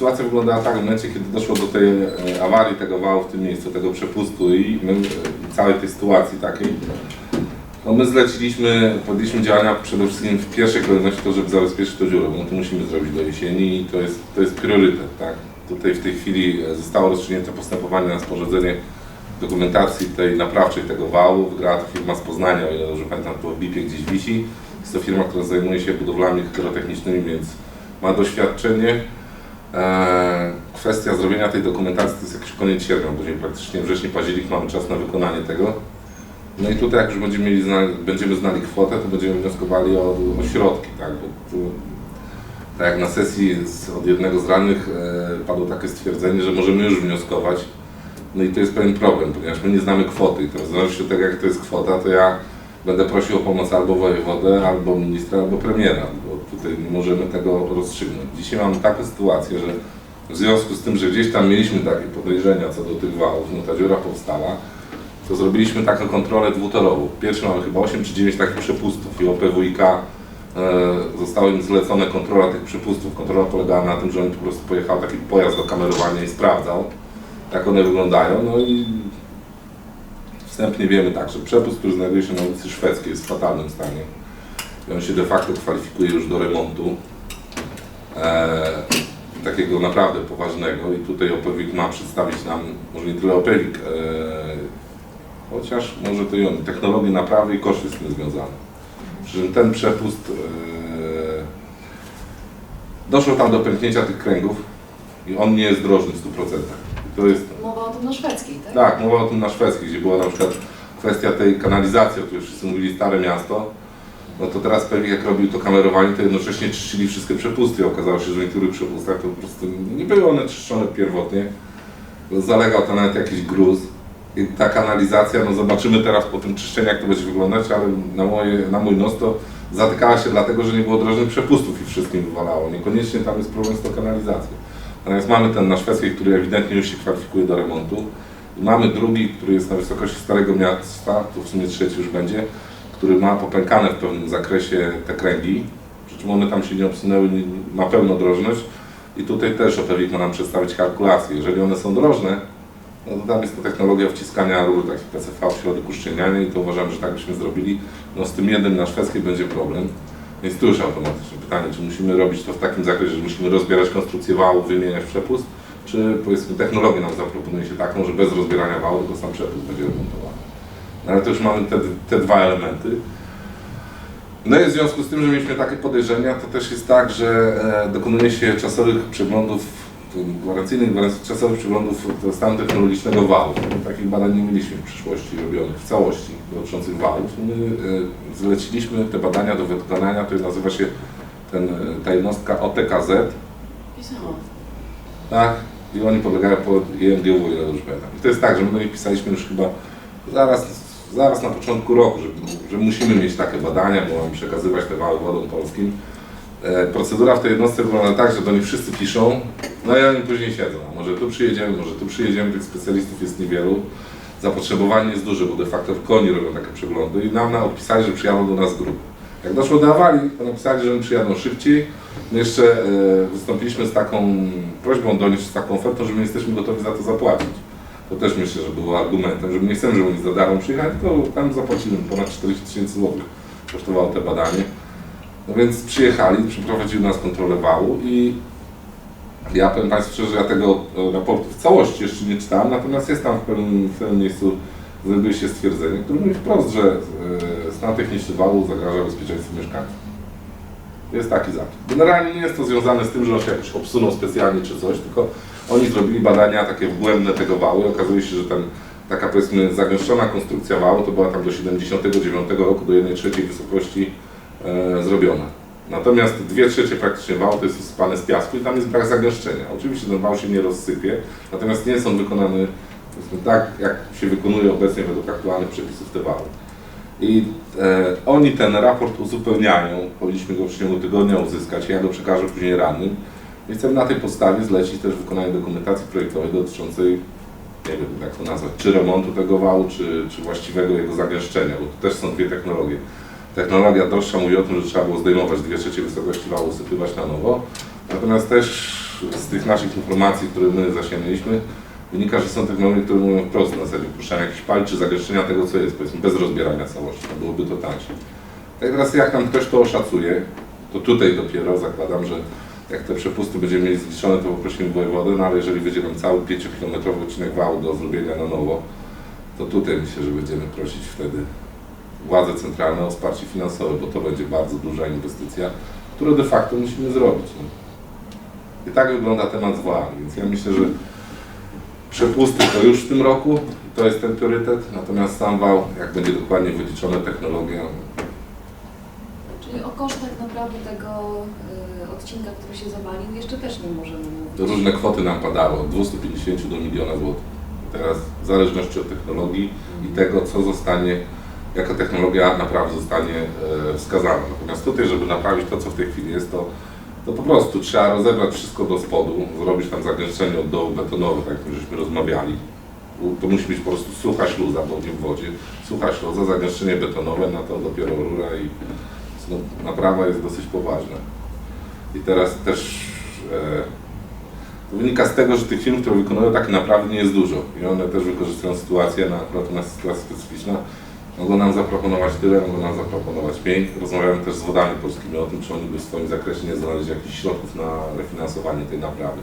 sytuacja wyglądała tak w momencie, kiedy doszło do tej e, awarii tego wału w tym miejscu, tego przepustu i my, e, całej tej sytuacji takiej, no my zleciliśmy, podjęliśmy działania przede wszystkim w pierwszej kolejności to, żeby zabezpieczyć tę dziurę, bo to musimy zrobić do jesieni i to jest, to jest priorytet, tak. Tutaj w tej chwili e, zostało rozstrzygnięte postępowanie na sporządzenie dokumentacji tej naprawczej tego wału. Wygrała to firma z Poznania, o ile dobrze pamiętam, to w BIP-ie gdzieś wisi. Jest to firma, która zajmuje się budowlami hydrotechnicznymi, więc ma doświadczenie. Eee, kwestia zrobienia tej dokumentacji to jest jakiś koniec sierpnia, później praktycznie wrzesień, październik mamy czas na wykonanie tego. No i tutaj jak już będziemy, mieli będziemy znali kwotę, to będziemy wnioskowali o, o środki, tak? Bo tu, tak jak na sesji z, od jednego z radnych e, padło takie stwierdzenie, że możemy już wnioskować. No i to jest pewien problem, ponieważ my nie znamy kwoty i teraz w zależności od tego jak to jest kwota, to ja będę prosił o pomoc albo wojewodę, albo ministra, albo premiera, bo tutaj nie możemy tego rozstrzygnąć. Dzisiaj mamy taką sytuację, że w związku z tym, że gdzieś tam mieliśmy takie podejrzenia co do tych wałów, no ta dziura powstała, to zrobiliśmy taką kontrolę dwutorową. Pierwszy mamy chyba 8 czy 9 takich przepustów i OPWiK e, zostało im zlecone kontrola tych przepustów. Kontrola polegała na tym, że on po prostu pojechał taki pojazd do kamerowania i sprawdzał, jak one wyglądają. No i wstępnie wiemy tak, że przepust, który znajduje się na ulicy Szwedzkiej jest w fatalnym stanie. On się de facto kwalifikuje już do remontu. E, takiego naprawdę poważnego i tutaj Opewik ma przedstawić nam, może nie tyle Opewik, e, chociaż może to i on, technologię naprawy i koszty z tym związane. Przy czym ten przepust, e, doszło tam do pęknięcia tych kręgów i on nie jest drożny w 100%. I To jest Mowa o tym na szwedzkiej, tak? tak, mowa o tym na szwedzkiej, gdzie była na przykład kwestia tej kanalizacji, o której wszyscy mówili Stare Miasto. No to teraz pewnie jak robił to kamerowanie, to jednocześnie czyszczyli wszystkie przepusty. Okazało się, że w niektórych przepustach to po prostu nie były one czyszczone pierwotnie. Zalegał tam nawet jakiś gruz. I ta kanalizacja, no zobaczymy teraz po tym czyszczeniu, jak to będzie wyglądać, ale na, moje, na mój nos to zatykała się dlatego, że nie było drożnych przepustów i wszystkim wywalało. Niekoniecznie tam jest problem z tą kanalizacją. Natomiast mamy ten na szwedzkiej, który ewidentnie już się kwalifikuje do remontu. Mamy drugi, który jest na wysokości Starego Miasta, to w sumie trzeci już będzie, który ma popękane w pewnym zakresie te kręgi, przy czym one tam się nie obsunęły, pełną drożność i tutaj też Opewik ma nam przedstawić kalkulacje. Jeżeli one są drożne, no to tam jest to technologia wciskania rur takich PCV w środek uszczelniania i to uważam, że tak byśmy zrobili. No z tym jednym na szwedzkiej będzie problem. Więc tu już automatycznie pytanie, czy musimy robić to w takim zakresie, że musimy rozbierać konstrukcję wału, wymieniać przepust, czy powiedzmy technologię nam zaproponuje się taką, że bez rozbierania wału, tylko sam przepust będzie remontowany. No ale to już mamy te, te dwa elementy. No i w związku z tym, że mieliśmy takie podejrzenia, to też jest tak, że e, dokonuje się czasowych przeglądów, gwarancyjnych, gwaranc- czasowych przeglądów stanu technologicznego wałów. Takich badań nie mieliśmy w przyszłości robionych w całości dotyczących wałów. My e, zleciliśmy te badania do wykonania, to nazywa się ten, e, ta jednostka OTKZ, tak? I oni podlegają pod IMGW, ile dobrze pamiętam. I to jest tak, że my do nich pisaliśmy już chyba zaraz, zaraz na początku roku, że, że musimy mieć takie badania, bo mamy przekazywać te wały wodą polskim. E, procedura w tej jednostce wygląda tak, że do nich wszyscy piszą, no i oni później siedzą. Może tu przyjedziemy, może tu przyjedziemy, tych specjalistów jest niewielu. Zapotrzebowanie jest duże, bo de facto tylko oni robią takie przeglądy i nam na odpisali, że przyjadą do nas grupy. Jak doszło do awarii, to napisali, że przyjadą szybciej. My jeszcze e, wystąpiliśmy z taką prośbą do nich, z taką ofertą, że my jesteśmy gotowi za to zapłacić. To też myślę, że było argumentem, że my nie chcemy, żeby oni za darmo przyjechali, tylko tam zapłacili ponad 40 tysięcy złotych kosztowało te badanie. No więc przyjechali, przeprowadzili nas kontrolę wału i ja powiem Państwu szczerze, że ja tego e, raportu w całości jeszcze nie czytałem, natomiast jest tam w pewnym, w pewnym miejscu znajduje się stwierdzenie, które mówi wprost, że e, stan techniczny wału zagraża bezpieczeństwu mieszkańców. Jest taki zapis. Generalnie nie jest to związane z tym, że on się jakoś obsunął specjalnie czy coś, tylko oni zrobili badania takie wgłębne tego wału i okazuje się, że ten, taka powiedzmy zagęszczona konstrukcja wału to była tam do 79 roku, do 1 trzeciej wysokości e, zrobiona. Natomiast dwie trzecie praktycznie wału to jest usypane z piasku i tam jest brak zagęszczenia. Oczywiście ten wał się nie rozsypie, natomiast nie są wykonane tak, jak się wykonuje obecnie według aktualnych przepisów te wały. I e, oni ten raport uzupełniają, powinniśmy go w ciągu tygodnia uzyskać, ja go przekażę później radnym i chcemy na tej podstawie zlecić też wykonanie dokumentacji projektowej dotyczącej, nie wiem jak to nazwać, czy remontu tego wału, czy, czy właściwego jego zagęszczenia, bo tu też są dwie technologie. Technologia droższa mówi o tym, że trzeba było zdejmować dwie trzecie wysokości wału, usypywać na nowo, natomiast też z tych naszych informacji, które my zasięgnęliśmy, wynika, że są technologie, które mówią wprost na zasadzie puszczania jakichś pali czy zagęszczenia tego, co jest, powiedzmy, bez rozbierania całości, no byłoby to tańsze. Tak teraz jak tam ktoś to oszacuje, to tutaj dopiero zakładam, że jak te przepusty będziemy mieli zliczone, to poprosimy wojewodę, no ale jeżeli będzie nam cały 5-kilometrowy odcinek wału do zrobienia na nowo, to tutaj myślę, że będziemy prosić wtedy władze centralne o wsparcie finansowe, bo to będzie bardzo duża inwestycja, którą de facto musimy zrobić. No. I tak wygląda temat z wałami, więc ja myślę, że przepusty to już w tym roku, to jest ten priorytet, natomiast sam wał, jak będzie dokładnie wyliczone technologia, Czyli o kosztach naprawdę tego y, odcinka, który się zawalił, jeszcze też nie możemy mówić. to różne kwoty nam padały, od 250 do miliona złotych. Teraz w zależności od technologii i tego, co zostanie, jaka technologia naprawdę zostanie e, wskazana. Natomiast tutaj, żeby naprawić to, co w tej chwili jest, to, to po prostu trzeba rozebrać wszystko do spodu, zrobić tam zagęszczenie od dołu betonowe, tak jak żeśmy rozmawiali. To musi być po prostu sucha śluza, bo nie w wodzie. Sucha śluza, zagęszczenie betonowe, na to dopiero rura i no, naprawa jest dosyć poważna. I teraz też e, to wynika z tego, że tych firm, które wykonują tak naprawdę nie jest dużo. I one też wykorzystują sytuację, na akurat u nas sytuacja specyficzna. Mogą nam zaproponować tyle, mogą nam zaproponować mniej. Rozmawiamy też z wodami polskimi o tym, czy oni by w swoim zakresie nie znaleźli jakichś środków na refinansowanie tej naprawy.